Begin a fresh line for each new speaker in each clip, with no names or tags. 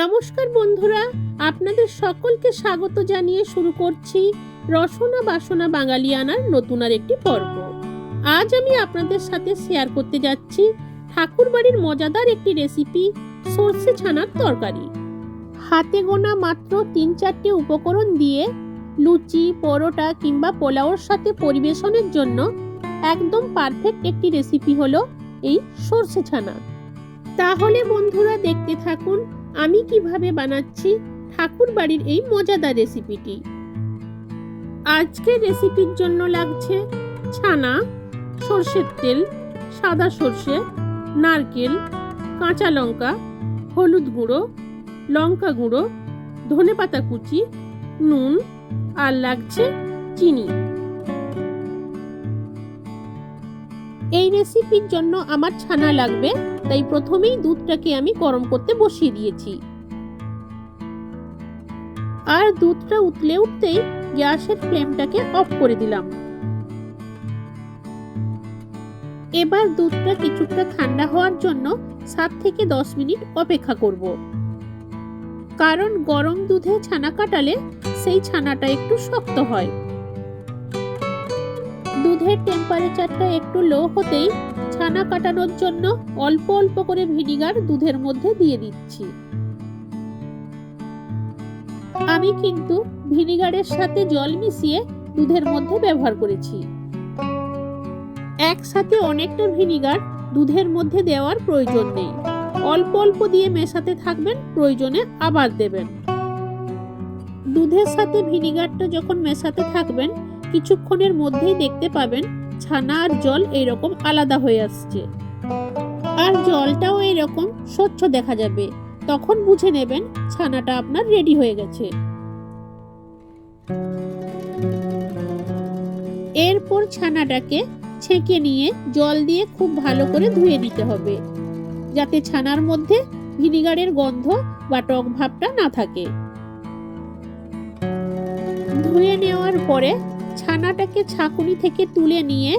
নমস্কার বন্ধুরা, আপনাদের সকলকে স্বাগত জানিয়ে শুরু করছি রসনা বাসনা বাঙালিয়ানার নতুন আর একটি পর্ব। আজ আমি আপনাদের সাথে শেয়ার করতে যাচ্ছি ঠাকুরবাড়ির মজাদার একটি রেসিপি সর্ষে ছানার তরকারি। হাতে গোনা মাত্র তিন চারটে উপকরণ দিয়ে লুচি, পরোটা কিংবা পোলাওর সাথে পরিবেশনের জন্য একদম পারফেক্ট একটি রেসিপি হলো এই সর্ষে ছানা। তাহলে বন্ধুরা দেখতে থাকুন আমি কীভাবে বানাচ্ছি ঠাকুর বাড়ির এই মজাদার রেসিপিটি। আজকের রেসিপির জন্য লাগছে ছানা, সর্ষের তেল, সাদা সর্ষে, নারকেল, কাঁচা লঙ্কা, হলুদ গুঁড়ো, লঙ্কা গুঁড়ো ধনেপাতা কুচি, নুন আর লাগছে চিনি। এই রেসিপির জন্য আমার ছানা লাগবে তাই প্রথমেই দুধটাকে আমি গরম করতে বসিয়ে দিয়েছি। আর দুধটা উতলে উঠতেই গ্যাসের ফ্লেমটাকে অফ করে দিলাম। এবার দুধটা কিছুটা ঠান্ডা হওয়ার জন্য সাত থেকে দশ মিনিট অপেক্ষা করব। কারণ গরম দুধে ছানা কাটালে সেই ছানাটা একটু শক্ত হয়। দুধের টেম্পারেচারটা একটু লো হতেই ছানা কাটানোর জন্য অল্প অল্প করে ভিনিগার দুধের মধ্যে দিয়ে দিচ্ছি। আমি কিন্তু ভিনিগারের সাথে জল মিশিয়ে দুধের মধ্যে ব্যবহার করেছি। একসাথে অনেকটা ভিনিগার দুধের মধ্যে দেওয়ার প্রয়োজন নেই। অল্প অল্প দিয়ে মেশাতে থাকবেন, প্রয়োজনে আবার দেবেন। দুধের সাথে ভিনিগারটা যখন মেশাতে থাকবেন, কিছুক্ষণের মধ্যেই দেখতে পাবেন ছানা আর জল এইরকম আলাদা হয়ে আসছে। আর জলটাও এরকম স্বচ্ছ দেখা যাবে। তখন বুঝে নেবেন ছানাটা আপনার রেডি হয়ে গেছে। এরপর ছানাটাকে ছেঁকে নিয়ে জল দিয়ে খুব ভালো করে ধুয়ে নিতে হবে। যাতে ছানার মধ্যে ভিনিগারের গন্ধ বা টক ভাবটা না থাকে। ধুয়ে নেওয়ার পরে ছানাটাকে ছাকুনি থেকে তুলে নিয়ে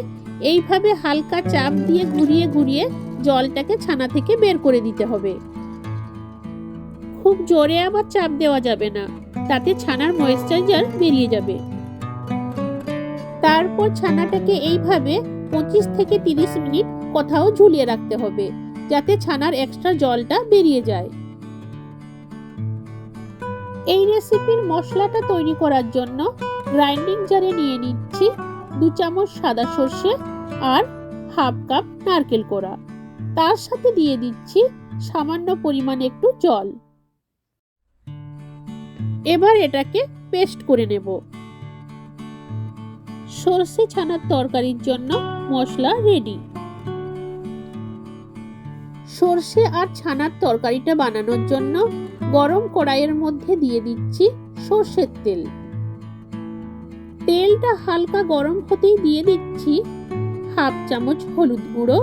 এইভাবে হালকা চাপ দিয়ে ঘুরিয়ে ঘুরিয়ে জলটাকে ছানা থেকে বের করে দিতে হবে। খুব জোরে আবার চাপ দেওয়া যাবে না, তাতে ছানার ময়েশ্চারাইজার বেরিয়ে যাবে। তারপর ছানাটাকে এইভাবে পঁচিশ থেকে তিরিশ মিনিট কোথাও ঝুলিয়ে রাখতে হবে, যাতে ছানার এক্সট্রা জলটা বেরিয়ে যায়। এই রেসিপির মশলাটা তৈরি করার জন্য গ্রাইন্ডিং জারে নিয়ে নিচ্ছি দু চামচ সাদা সর্ষে আর হাফ কাপ নারকেল কোড়া। তার সাথে দিয়ে দিচ্ছি সামান্য পরিমাণ একটু জল। এবার এটাকে পেস্ট করে নেব। সর্ষে ছানার তরকারির জন্য মশলা রেডি সর্ষে আর ছানার তরকারিটা বানানোর জন্য গরম কড়াইয়ের মধ্যে দিয়ে দিচ্ছি সর্ষের তেল। তেলটা হালকা গরম হতেই দিয়ে দিচ্ছি। হাফ চামচ হলুদ গুঁড়ো,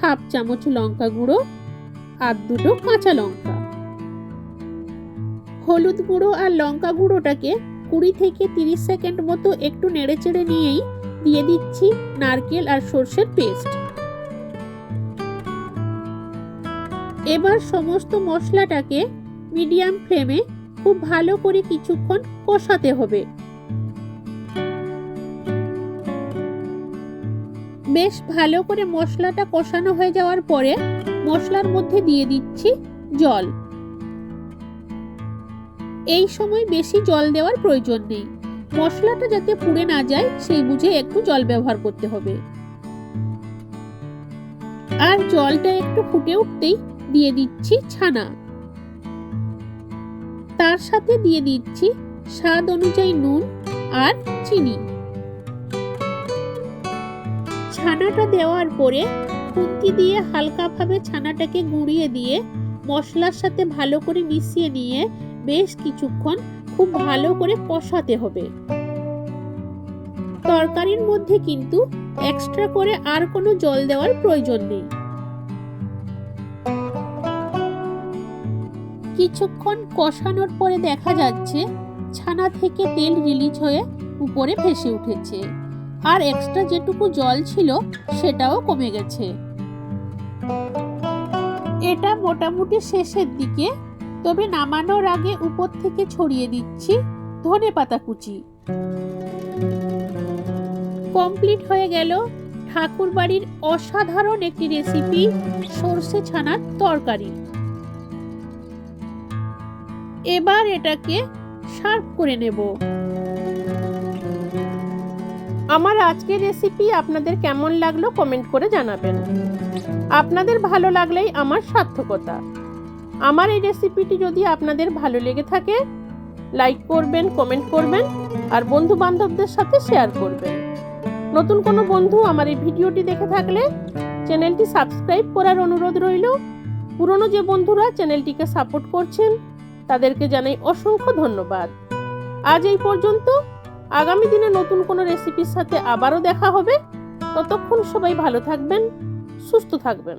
হাফ চামচ লঙ্কা গুঁড়ো আর দুটো কাঁচা লঙ্কা। হলুদ গুঁড়ো আর লঙ্কা গুঁড়োটাকে কুড়ি থেকে তিরিশ সেকেন্ড মতো একটু নেড়ে চেড়ে নিয়েই দিয়ে দিচ্ছি নারকেল আর সর্ষের পেস্ট। এবার সমস্ত মশলাটাকে মিডিয়াম ফ্লেমে খুব ভালো করে কিছুক্ষণ কষাতে হবে। বেশ ভালো করে মশলাটা কষানো হয়ে যাওয়ার পরে মশলার মধ্যে দিয়ে দিচ্ছি জল। এই সময় বেশি জল দেওয়ার প্রয়োজন নেই। মশলাটা যাতে পুড়ে না যায়, সেই বুঝে একটু জল ব্যবহার করতে হবে। আর জলটা একটু ফুটে উঠতেই দিয়ে দিচ্ছি ছানা। তার সাথে দিয়ে দিচ্ছি স্বাদ অনুযায়ী নুন আর চিনি। ছানাটা দেওয়ার পরে খুন্তি দিয়ে হালকাভাবে ছানাটাকে গুঁড়িয়ে দিয়ে মশলার সাথে ভালো করে মিশিয়ে নিয়ে বেশ কিছুক্ষণ খুব ভালো করে কষাতে হবে। তরকারির মধ্যে কিন্তু এক্সট্রা করে আর কোনো জল দেওয়ার প্রয়োজন নেই। কিছুক্ষণ কষানোর পরে দেখা যাচ্ছে ছানা থেকে তেল রিলিজ হয়ে উপরে ভেসে উঠেছে। আর এক্সট্রা যেটুকু জল ছিল সেটাও কমে গেছে। এটা মোটামুটি শেষের দিকে, তবে নামানোর আগে উপর থেকে ছড়িয়ে দিচ্ছি ধনে পাতা কুচি। কমপ্লিট হয়ে গেল ঠাকুর বাড়ির অসাধারণ একটি রেসিপি সর্ষে ছানার তরকারি। এবার এটাকে সার্ভ করে নেব। আমার আজকের রেসিপি আপনাদের কেমন লাগল কমেন্ট করে জানাবেন। আপনাদের ভালো লাগলেই আমার সার্থকতা। আমার এই রেসিপিটি যদি আপনাদের ভালো লেগে থাকে লাইক করবেন কমেন্ট করবেন, আর বন্ধু বান্ধবদের সাথে শেয়ার করবেন। নতুন কোনো বন্ধু আমার এই ভিডিওটি দেখে থাকলে চ্যানেলটি সাবস্ক্রাইব করার অনুরোধ রইল। পুরনো যে বন্ধুরা চ্যানেলটিকে সাপোর্ট করছেন, তাদেরকে জানাই অসংখ্য ধন্যবাদ। আজ এই পর্যন্ত আগামী দিনে নতুন কোনো রেসিপির সাথে আবারও দেখা হবে। ততক্ষণ সবাই ভালো থাকবেন, সুস্থ থাকবেন।